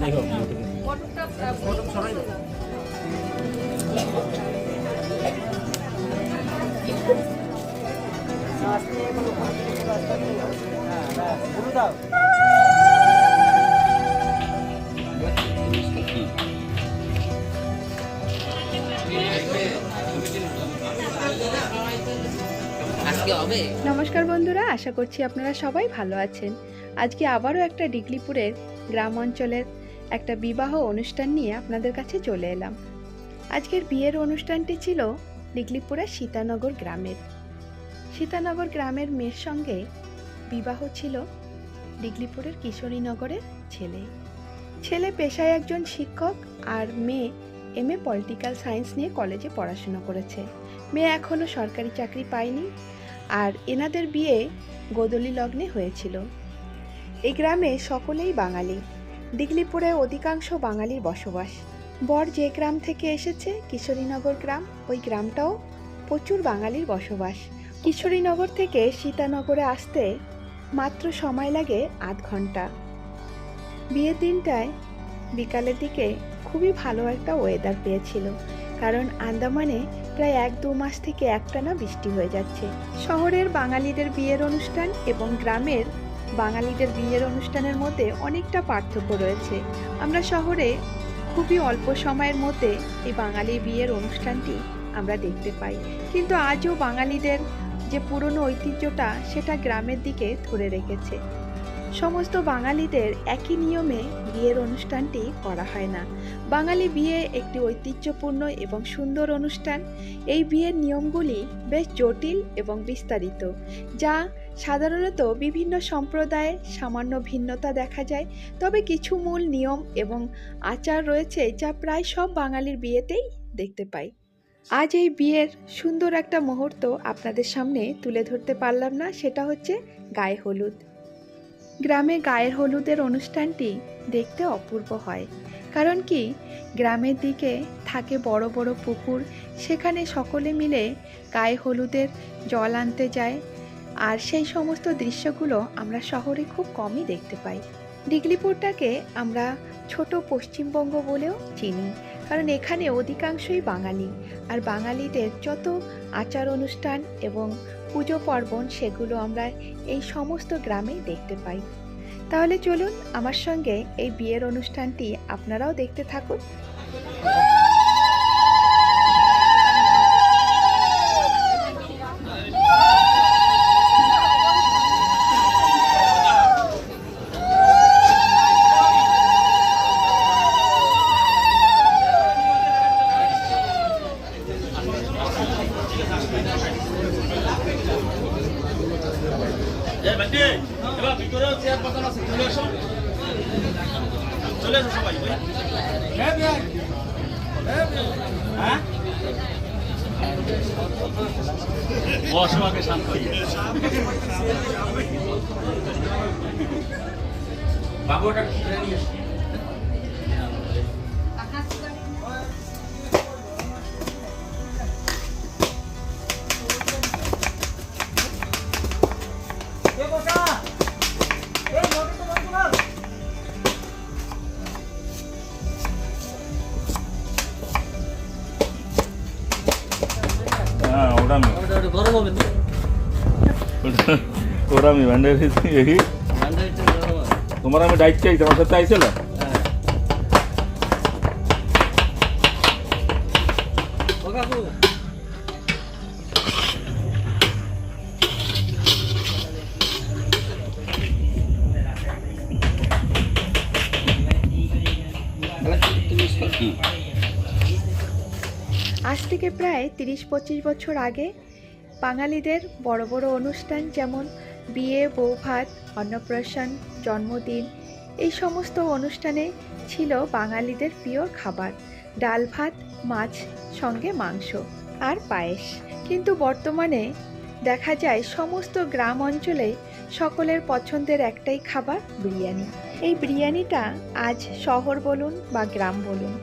যাই হোক নমস্কার বন্ধুরা আশা করছি আপনারা সবাই ভালো আছেন। আজকে আবারও একটা ডিগলিপুরের গ্রাম অঞ্চলের একটা বিবাহ অনুষ্ঠান নিয়ে আপনাদের কাছে চলে এলাম। আজকের বিয়ের অনুষ্ঠানটি ছিল ডিগলিপুরের সীতানগর গ্রামের। সীতানগর গ্রামের মেয়ের সঙ্গে বিবাহ ছিল ডিগলিপুরের কিশোরীনগরের ছেলে। ছেলে পেশায় একজন শিক্ষক আর মেয়ে এম এ পলিটিক্যাল সায়েন্স নিয়ে কলেজে পড়াশোনা করেছে। মেয়ে এখনও সরকারি চাকরি পায়নি আর এনাদের বিয়ে গোদলি লগ্নে হয়েছিল। এই গ্রামে সকলেই বাঙালি। দিগলিপুরে অধিকাংশ বাঙালির বসবাস। বর যে গ্রাম থেকে এসেছে, কিশোরীনগর গ্রাম, ওই গ্রামটাও প্রচুর বাঙালির বসবাস। কিশোরীনগর থেকে সীতানগরে আসতে মাত্র সময় লাগে আধ ঘণ্টা। বিয়ের দিনটায় বিকালের দিকে খুবই ভালো একটা ওয়েদার পেয়েছিল, কারণ আন্দামানে প্রায় এক দু মাস থেকে একটানা বৃষ্টি হয়ে যাচ্ছে। শহরের বাঙালিদের বিয়ের অনুষ্ঠান এবং গ্রামের বাঙালিদের বিয়ের অনুষ্ঠানের মধ্যে অনেকটা পার্থক্য রয়েছে। আমরা শহরে খুবই অল্প সময়ের মধ্যে এই বাঙালি বিয়ের অনুষ্ঠানটি আমরা দেখতে পাই। কিন্তু আজও বাঙালিদের যে পুরনো ঐতিহ্যটা, সেটা গ্রামের দিকে ধরে রেখেছে। সমস্ত বাঙালিদের একই নিয়মে বিয়ের অনুষ্ঠানটি করা হয় না। বাঙালি বিয়ে একটি ঐতিহ্যপূর্ণ এবং সুন্দর অনুষ্ঠান। এই বিয়ের নিয়মগুলি বেশ জটিল এবং বিস্তারিত, যা সাধারণত বিভিন্ন সম্প্রদায়ে সামান্য ভিন্নতা দেখা যায়, তবে কিছু মূল নিয়ম এবং আচার রয়েছে যা প্রায় সব বাঙালির বিয়েতেই দেখতে পাই। আজ এই বিয়ের সুন্দর একটা মুহূর্ত আপনাদের সামনে তুলে ধরতে পারলাম না, সেটা হচ্ছে গায়ে হলুদ। গ্রামে গায়ের হলুদের অনুষ্ঠানটি দেখতে অপূর্ব হয়। কারণ কি? গ্রামের দিকে থাকে বড় বড় পুকুর, সেখানে সকলে মিলে গায়ে হলুদের জল আনতে যায় আর সেই সমস্ত দৃশ্যগুলো আমরা শহরে খুব কমই দেখতে পাই। ডিগলিপুরটাকে আমরা ছোট পশ্চিমবঙ্গ বলেও চিনি, কারণ এখানে অধিকাংশই বাঙালি। আর বাঙালিদের যত আচার অনুষ্ঠান এবং পুজো পার্বণ সেগুলো আমরা এই সমস্ত গ্রামেই দেখতে পাই। তাহলে চলুন আমার সঙ্গে এই বিয়ের অনুষ্ঠানটি আপনারাও দেখতে থাকুন এই বান্টি, এবার ভিতরেও চেয়ার পাতানো আছে, চলে এসো। চলে এসো সবাই, ওই। হ্যাঁ? বসো আগে শান্ত হয়ে। বাবু ওটা। হ্যাঁ ওটা আমি। ওটা আমি ভ্যান্ডার তোমার আমি ডাইট চাই তোমার সাথে আইছিল? হ্যাঁ। আজ থেকে প্রায় তিরিশ পঁচিশ বছর আগে বাঙালিদের বড় বড় অনুষ্ঠান যেমন বিয়ে বৌভাত অন্নপ্রাশন, জন্মদিন, এই সমস্ত অনুষ্ঠানে ছিল বাঙালিদের প্রিয় খাবার। ডাল ভাত, মাছ, সঙ্গে মাংস আর পায়েস। কিন্তু বর্তমানে দেখা যায় সমস্ত গ্রাম অঞ্চলে সকলের পছন্দের একটাই খাবার বিরিয়ানি। এই বিরিয়ানিটা আজ শহর বলুন বা গ্রাম বলুন,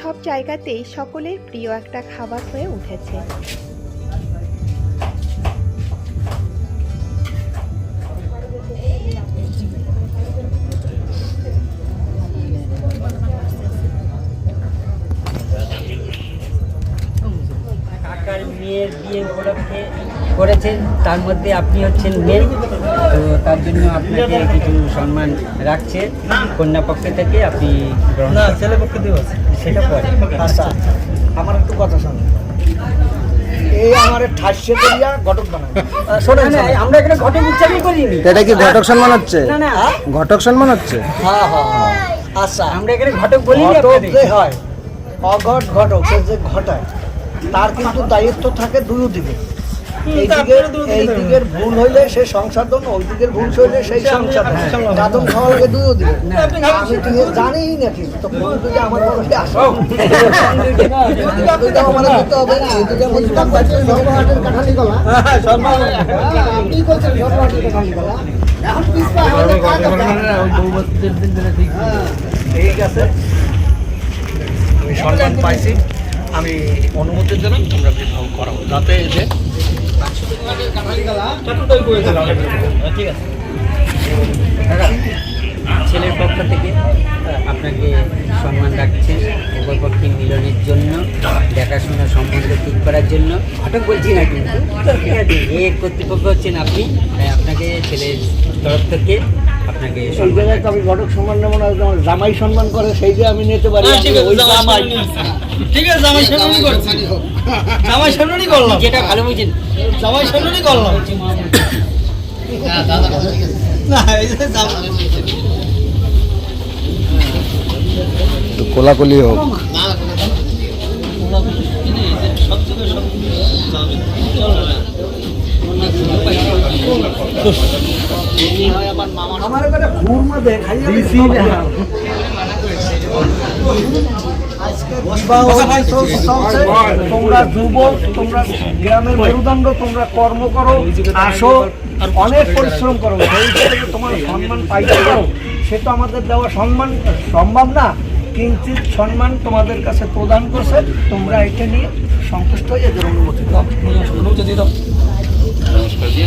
সব জায়গাতেই সকলের প্রিয় একটা খাবার হয়ে উঠেছে। করেছেন তার মধ্যে আপনি হচ্ছেন মেন তো তার জন্য আপনাকে কিছু সম্মান রাখছে। কন্যা পক্ষ থেকে আপনি না ছেলে পক্ষে দিয়ে সেটা পরে। আচ্ছা আমার একটু কথা শোন। এটা কি ঘটক সম্মান হচ্ছে? না না। ঘটক সম্মান হচ্ছে? হ্যাঁ হ্যাঁ হ্যাঁ। আচ্ছা আমরা এখানে ঘটক। যে হয়। অঘট ঘটক সে যে ঘটায় তার কিন্তু দায়িত্ব থাকে দুই দিকে এই দিকের ভুল হইলে সে সংশোধন ওই দিকের ভুল হইলে সেই সংশোধন আমি তুমি জানি নাকি তো কোন দিকে আমার বড় আসো। দুইটা আমার দিতে হবে এই দিকে বলছি সর্বহাটের কাঠালি গলা। আপনি বলছেন সর্বহাটের কাঠালি গলা। এখন পিছপা আমাদের কাজ আছে। হ্যাঁ, ঠিক আছে। আমি সম্মান পাইছি। আমি অনুমতি দিলাম তোমরা বিবাহ করাবো যাতে যে আছে ছেলের পক্ষ থেকে আপনাকে সম্মান রাখছে উভয় পক্ষে মিলনের জন্য, দেখাশোনা সম্বন্ধ ঠিক করার জন্য। আটক বলছি না কিন্তু এ কর্তৃপক্ষ হচ্ছেন আপনি আপনাকে ছেলের তরফ থেকে আপনাকে এই জায়গায় তো আমি ঘটক সম্মান নেব না যেমন জামাই সম্মান করে সেই যে আমি নিতে পারি হ্যাঁ, ঠিক আছে, জামাই ঠিক আছে জামাই সামনেই করছি জামাই সামনেই করলাম যেটা ভালো বুঝেন জামাই সামনেই করলাম না এই যে কোলাকুলি হোক আমার এখানে ঘুরমা দেখাই বিবাহ চলছে, তোমরা যুবক তোমরা গ্রামের মেরুদণ্ড তোমরা কর্ম করো আসো অনেক পরিশ্রম করো। সেই হিসেবে তোমার সম্মান পাইতে পারো সে তো আমাদের দেওয়া সম্মান সম্ভব না। কিঞ্চিত সম্মান তোমাদের কাছে প্রদান করছে। তোমরা এটা নিয়ে সন্তুষ্ট হয়ে এদের অনুমতি দাও অনুমতি দিয়ে দাও নমস্কার দিয়ে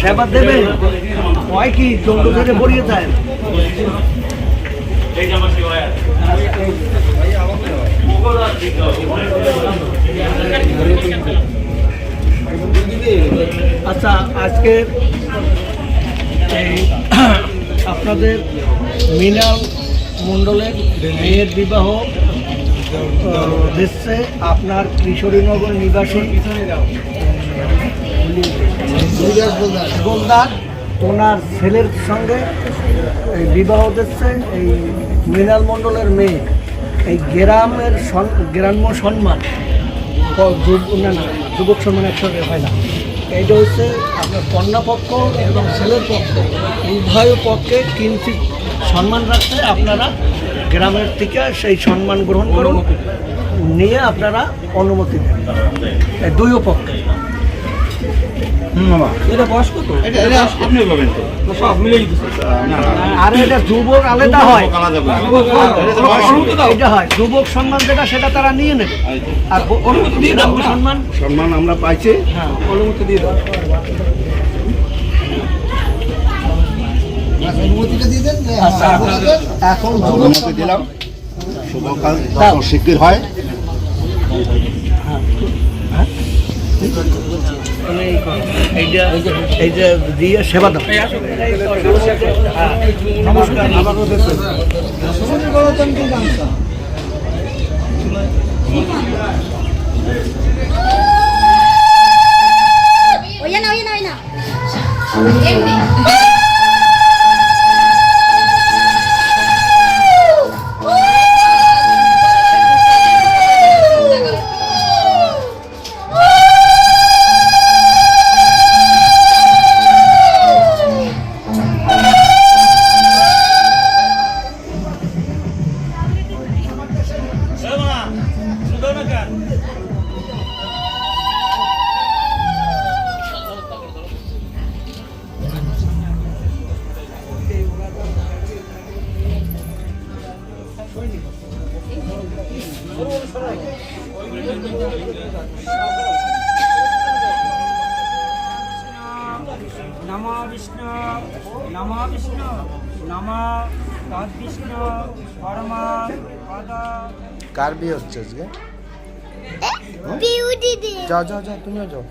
সেবা দেবে? হয় কি দণ্ড ধরে বড়িয়ে দেয় আচ্ছা আজকে আপনাদের মৃণাল মণ্ডলের মেয়ের বিবাহ দিচ্ছে আপনার কিশোরীনগর নিবাসী গোলদার, ওনার ছেলের সঙ্গে এই বিবাহ দিচ্ছে এই মৃণাল মণ্ডলের মেয়ে। এই গ্রামের গ্রাম্য সম্মান। না না, যুবক সম্মান একসঙ্গে হয় না। এইটা হচ্ছে আপনার কন্যা পক্ষ এবং ছেলের পক্ষ। উভয় পক্ষে কিঞ্চিত সম্মান রাখতে আপনারা গ্রামের থেকে সেই সম্মান গ্রহণ করুন নিয়ে আপনারা অনুমতি দেন এই দুইও পক্ষে এটা বয়স কত আপনি বলবেন তো। সব মিলেই দিচ্ছে আর এটা যুবক আলাদা হয়। এটা হয়। যুবক সম্মান যেটা সেটা তারা নিয়ে নেবে। আর অনুমতি দিয়ে দাও। সম্মান সম্মান আমরা পাইছি। হ্যাঁ অনুমতি দিয়ে দাও। আচ্ছা, অনুমতি দিলাম শুভ কাজ যত শিগগির হয় মানে এইটা এই যে দিয়ে সেবা দাও হ্যাঁ, নমস্কার দেখবেন। ওই না ওই না পরমা কার বিয়ে হচ্ছে আজকে? যাও যাও যাও তুমিও যাও।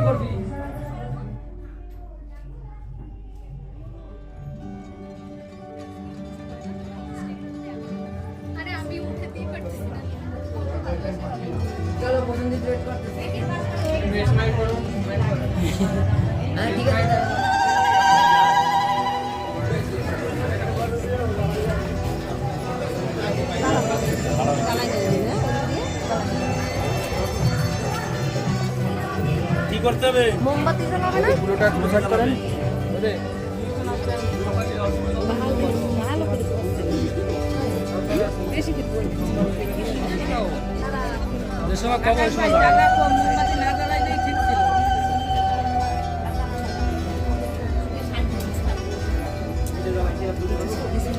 করবি। মোমবাতি জ্বালাবে না? পুরোটা প্রসাদ করেন।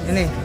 এনে থ্যাংক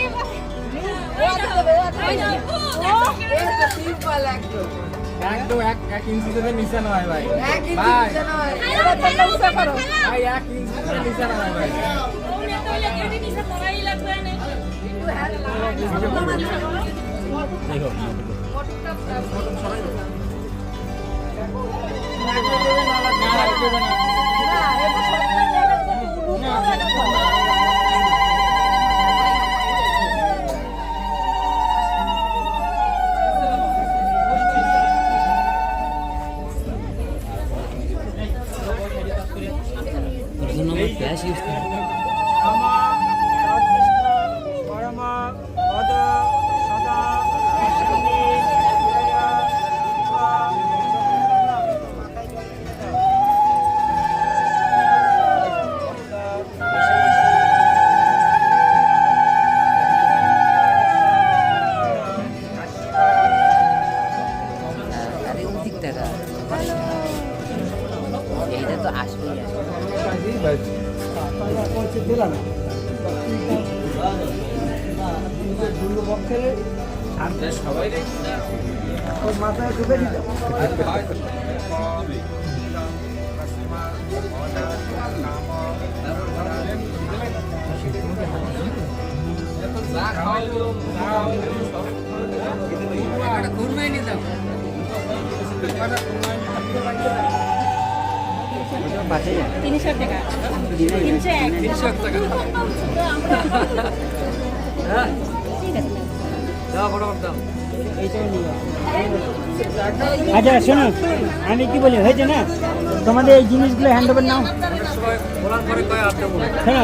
একদম এক এক ইঞ্চি নয় ভাই। ভাই। ভাই এক ইঞ্চি নিচে নয় ভাই। আরে অধিক টাকা। এইটা তো আসবেই। আসবে মাথায় ঢুকে দিত পাশে যান তিনশো আচ্ছা শোনো আমি কি বলি হয়েছে না? তোমাদের এই জিনিসগুলো হ্যান্ড ওভার নাও। শোনো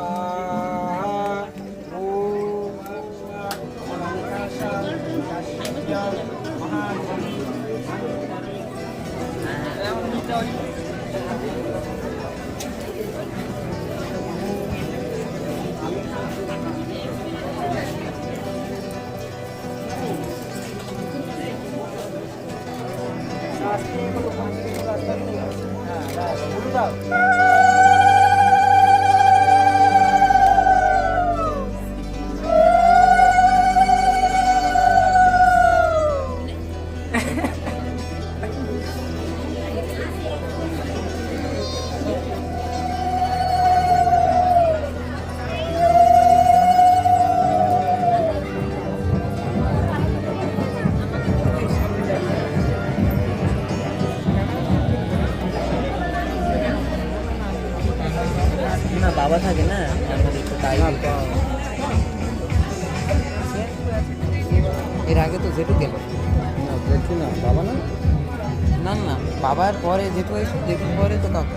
God. বাবার পরে যেহেতু দেখুন পরে তো কাকু।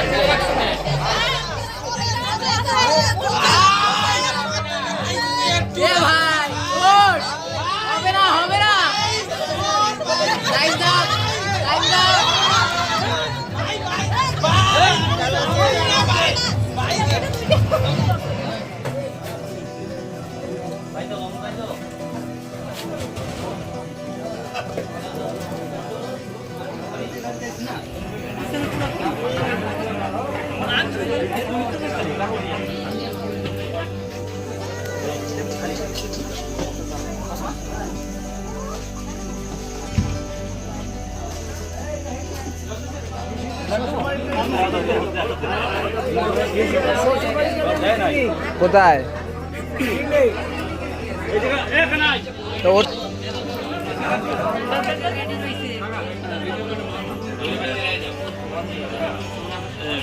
কোথায়? তো ওর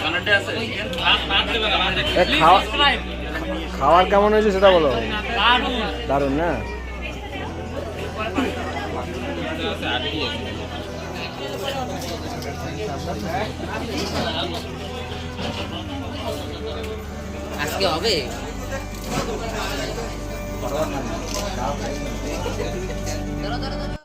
কানেক্টে আছে ভাত ভাত দেবে না ভাত এ, খাওয়া কেমন হয়েছে সেটা বলো। দারুণ না? আজকে হবে? Taruh, taruh, taruh.